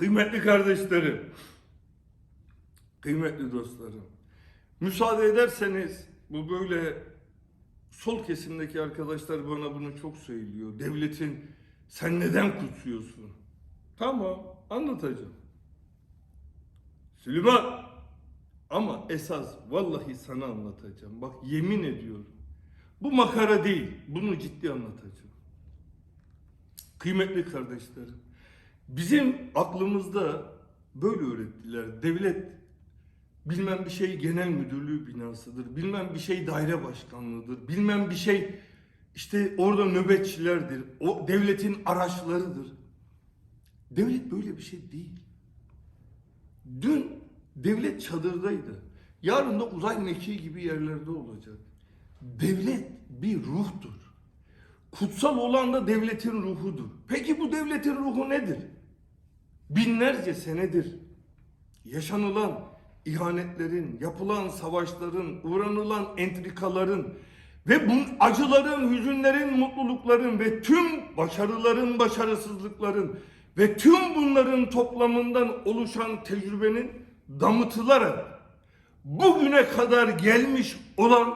Kıymetli kardeşlerim, kıymetli dostlarım, müsaade ederseniz bu böyle sol kesimdeki arkadaşlar bana bunu çok söylüyor. Devletin sen neden kutsuyorsun? Tamam, anlatacağım. Süleyman, ama esas vallahi sana anlatacağım. Bak yemin ediyorum. Bu makara değil, bunu ciddi anlatacağım. Kıymetli kardeşlerim, bizim aklımızda böyle öğrettiler. Devlet bilmem bir şey genel müdürlüğü binasıdır. Bilmem bir şey daire başkanlığıdır. Bilmem bir şey işte orada nöbetçilerdir. O devletin araçlarıdır. Devlet böyle bir şey değil. Dün devlet çadırdaydı. Yarın da uzay mekiği gibi yerlerde olacak. Devlet bir ruhtur. Kutsal olan da devletin ruhudur. Peki bu devletin ruhu nedir? Binlerce senedir yaşanılan ihanetlerin, yapılan savaşların, uğranılan entrikaların ve bu acıların, hüzünlerin, mutlulukların ve tüm başarıların, başarısızlıkların ve tüm bunların toplamından oluşan tecrübenin damıtılarak bugüne kadar gelmiş olan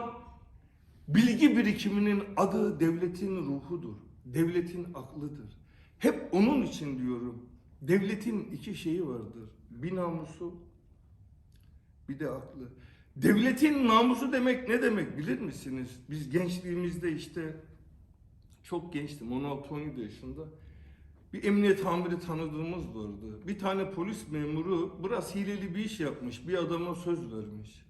bilgi birikiminin adı devletin ruhudur. Devletin aklıdır. Hep onun için diyorum. Devletin iki şeyi vardır. Bir namusu, bir de aklı. Devletin namusu demek ne demek bilir misiniz? Biz gençliğimizde işte çok gençtim 16-17 yaşında. Bir emniyet amiri tanıdığımız vardı. Bir tane polis memuru biraz hileli bir iş yapmış. Bir adama söz vermiş.